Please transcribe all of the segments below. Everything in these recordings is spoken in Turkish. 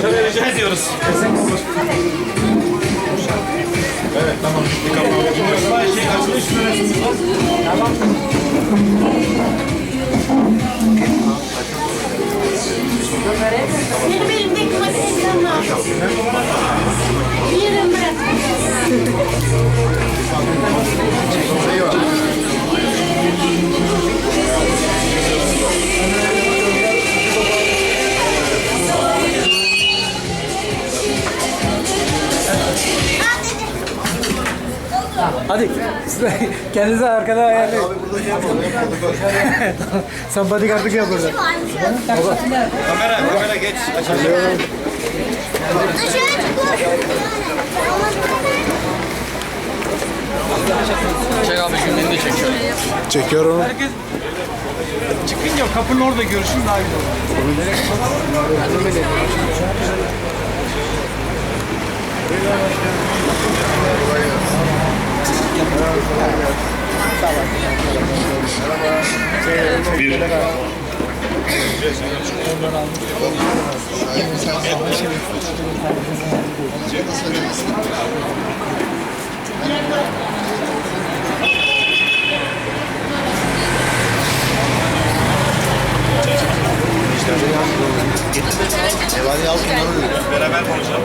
Şöyle rica ediyoruz. Evet tamam. Bir. Şey açılış? Tamam. Benim elimdeki makineyi lazım. Yerim bırak. Hadi kendinizi arkada ayarlayın. Sen bodyguardlık yap burada. Kamera, kamera geç. Açalım. Çek abi günlerini de çek şöyle. Çekiyorum. Herkes çıkınca kapının orada görüşün daha güzel olur. Bir. Thank you. Beraber konuşalım.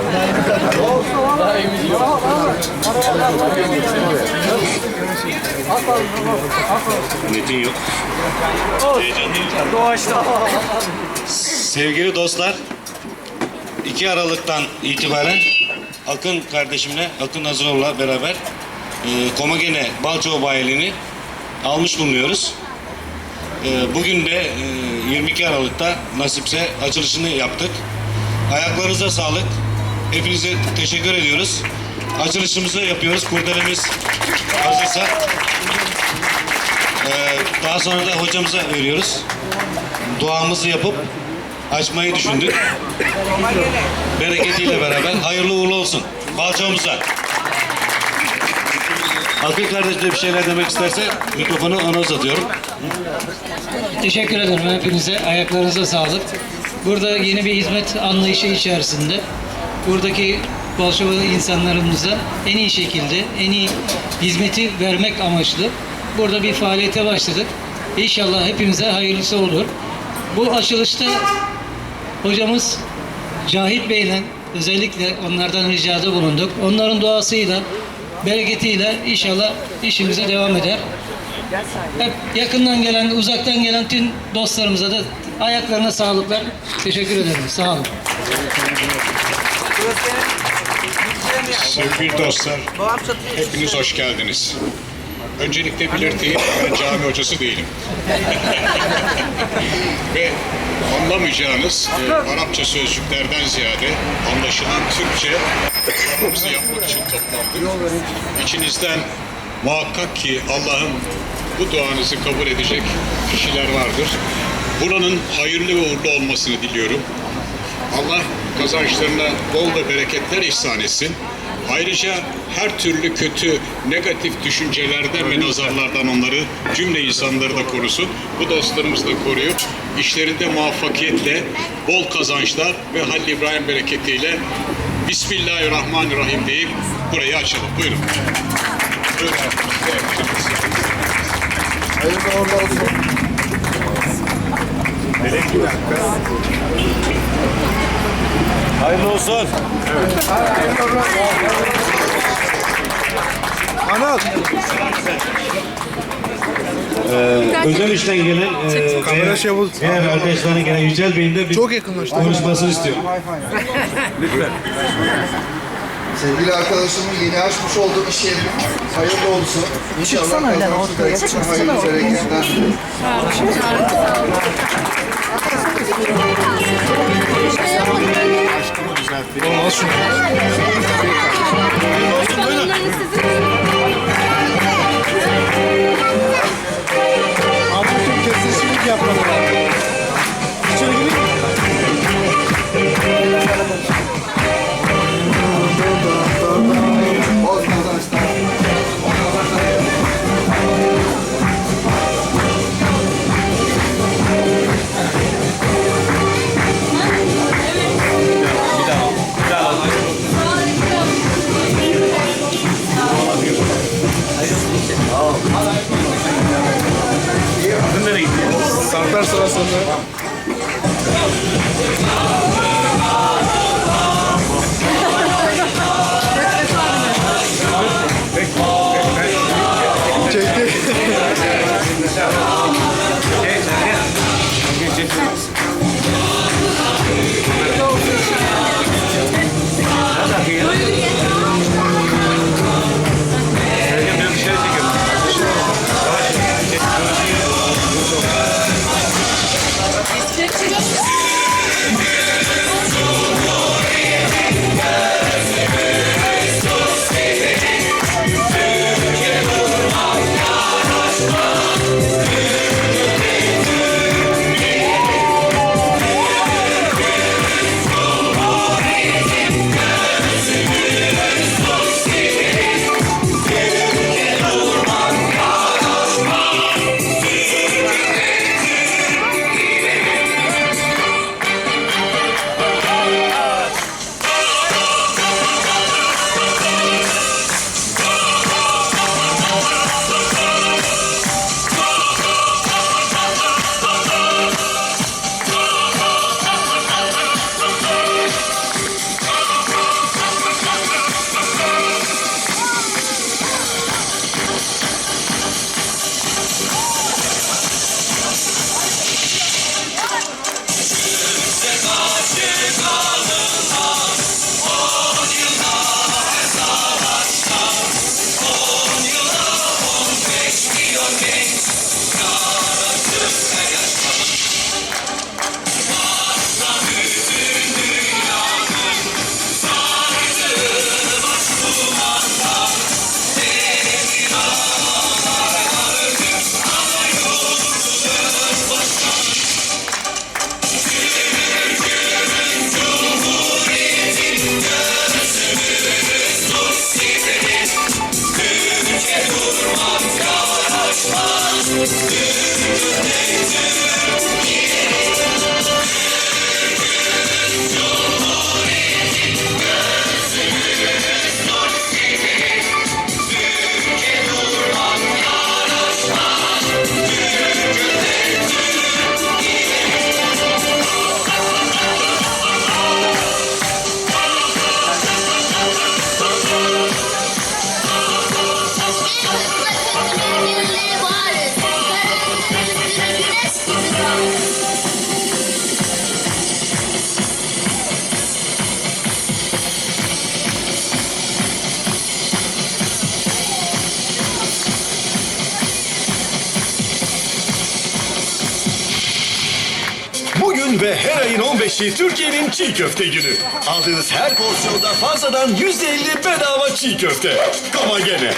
Yok. Doğaçta. Sevgili dostlar, 2 Aralık'tan itibaren Akın kardeşimle, Akın Nazarov'la beraber e, Komagene Balçova bayiliğini almış bulunuyoruz. E, bugün de e, 22 Aralık'ta nasipse açılışını yaptık. Ayaklarınıza sağlık. Hepinize teşekkür ediyoruz. Açılışımızı yapıyoruz. Kurdelemiz hazırsa. E, daha sonra da hocamıza veriyoruz duamızı yapıp açmayı düşündük. Bereketiyle beraber hayırlı uğurlu olsun. Balçoğumuza. Akın kardeş de bir şeyler demek isterse mikrofonu ona uzatıyorum. Teşekkür ederim hepinize. Ayaklarınıza sağlık. Burada yeni bir hizmet anlayışı içerisinde buradaki Balşova insanlarımıza en iyi şekilde en iyi hizmeti vermek amaçlı burada bir faaliyete başladık. İnşallah hepimize hayırlısı olur. Bu açılışta hocamız Cahit Bey'le özellikle onlardan ricada bulunduk. Onların duasıyla, bereketiyle inşallah işimize devam eder. Hep yakından gelen, uzaktan gelen tüm dostlarımıza da ayaklarına sağlıklar. Teşekkür ederim. Sağ olun. Sevgili dostlar, hepiniz hoş geldiniz. Öncelikle belirteyim, ben cami hocası değilim. Ve anlamayacağınız e, Arapça sözcüklerden ziyade anlaşılan Türkçe yorumumuzu yapmak için toplandık. İçinizden muhakkak ki Allah'ın bu duanızı kabul edecek kişiler vardır. Buranın hayırlı ve uğurlu olmasını diliyorum. Allah kazançlarına bol ve bereketler ihsan etsin. Ayrıca her türlü kötü, negatif düşüncelerden ve nazarlardan onları, cümle insanları da korusun. Bu dostlarımızı da koruyup, işlerinde muvaffakiyetle, bol kazançlar ve Halil İbrahim bereketiyle Bismillahirrahmanirrahim deyip burayı açalım. Buyurun. Hayırlı uğurlu olsun. Hayırlı olsun. Anıl. Özel işten gelen e, Kamera şey bul. diğer arkadaşlarına gelen Yücel Bey'in de bir Çok yakınlaştı. konuşmasını istiyorum. Sevgili arkadaşımın yeni açmış olduğu iş yeri hayırlı olsun. İnşallah kazançlı da hayırlı bereketler. Olmaz şunu. 15'i Türkiye'nin çiğ köfte günü. Aldığınız her porsiyonda fazladan %50 bedava çiğ köfte. Ama gene.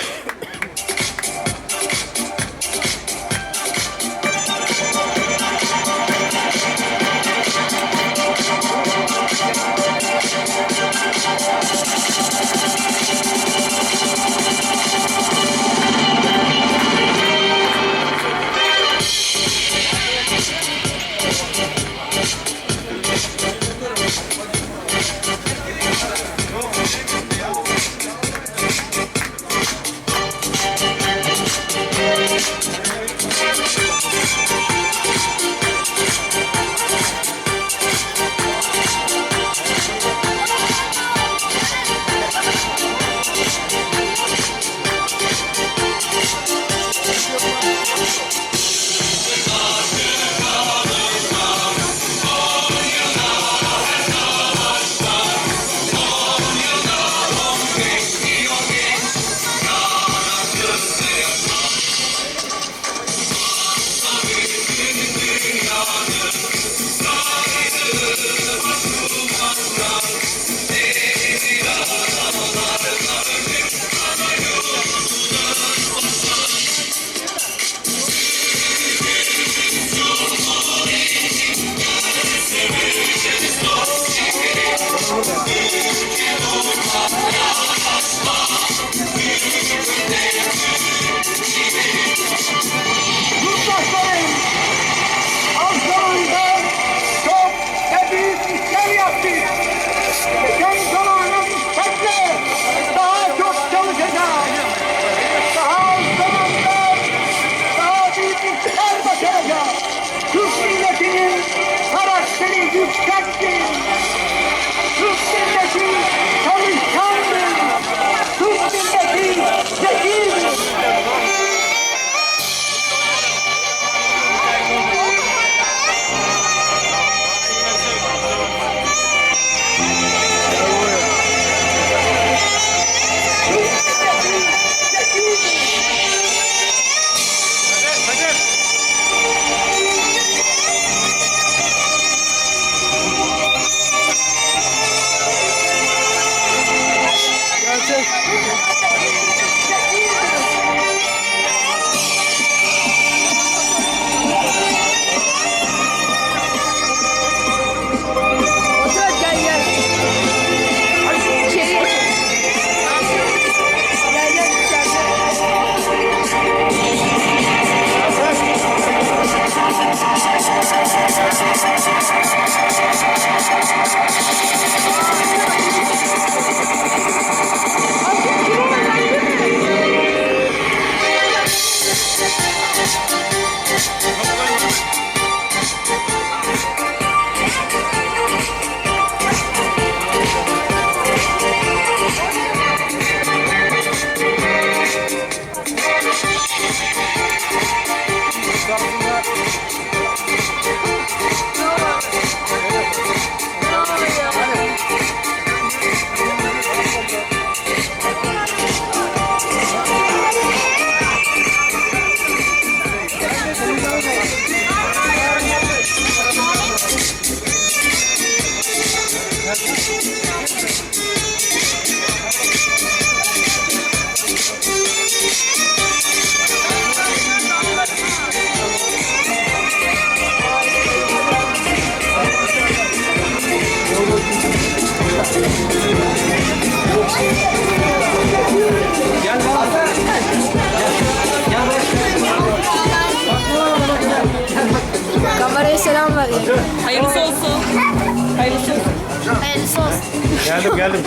Geldim geldim.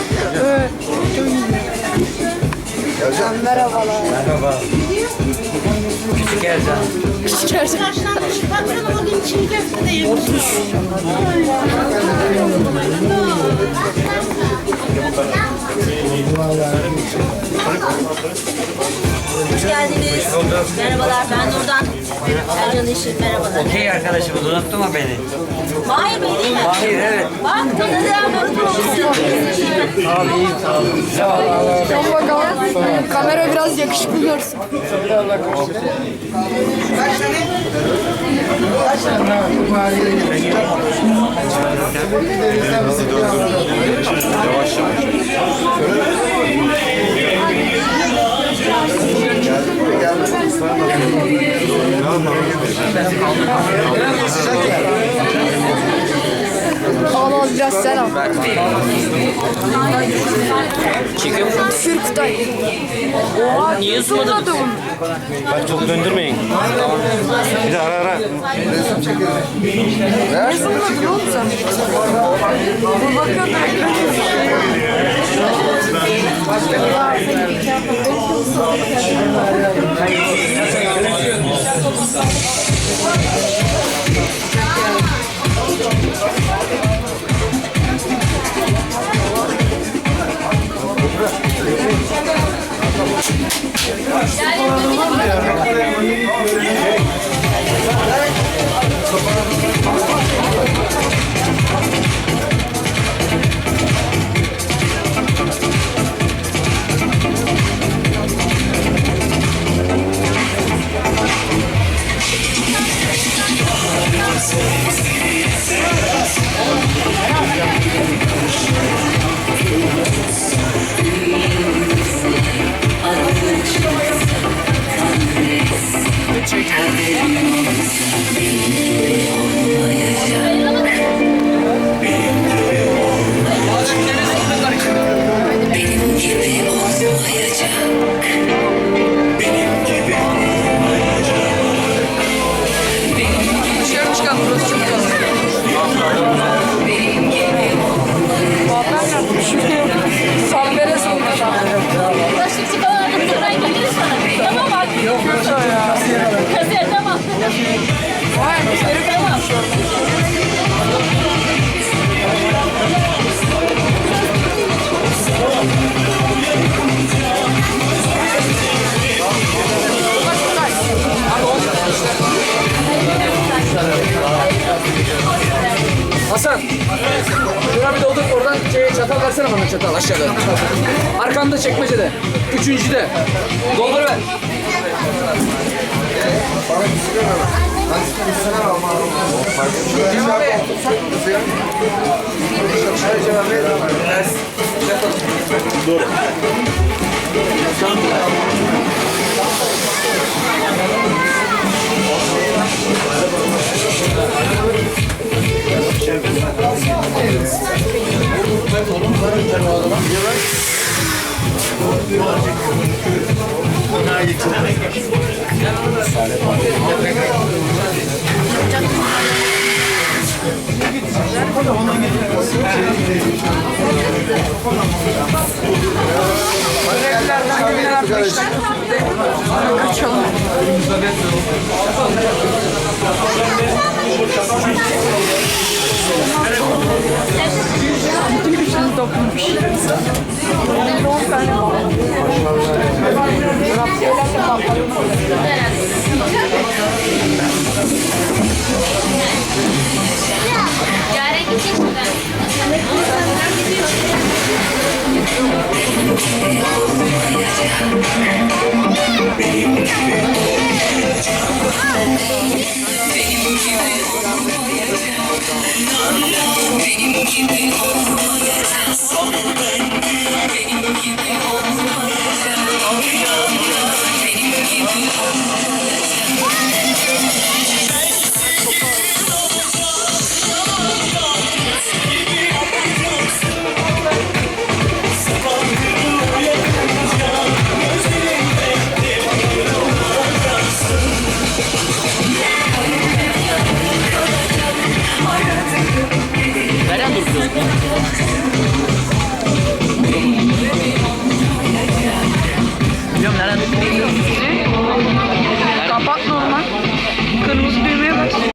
Karşılanmış. Baksana bugün çiğ köfte de yemiş. Hoş geldiniz. Merhabalar ben Nurdan. Ercan Işık merhabalar. Okey arkadaşımız unuttu mu beni? Mahir Bey değil mi? Hayır evet. Bak tanıdığım unutmamışsın. Kamera biraz yakışıklı görsün. Al biraz sen al. Türk dayı. Niye ısmadın? Bak çok döndürmeyin. Bir de ara ara. Ne zımladın oğlum sen? Bu bakıyor Dışarı Hasan. Şuna bir doldur oradan şeye çatal versene bana çatal aşağıda. Arkanda çekmecede. Üçüncüde. Doldur ver. Cem abi. Kaçalım. Yaren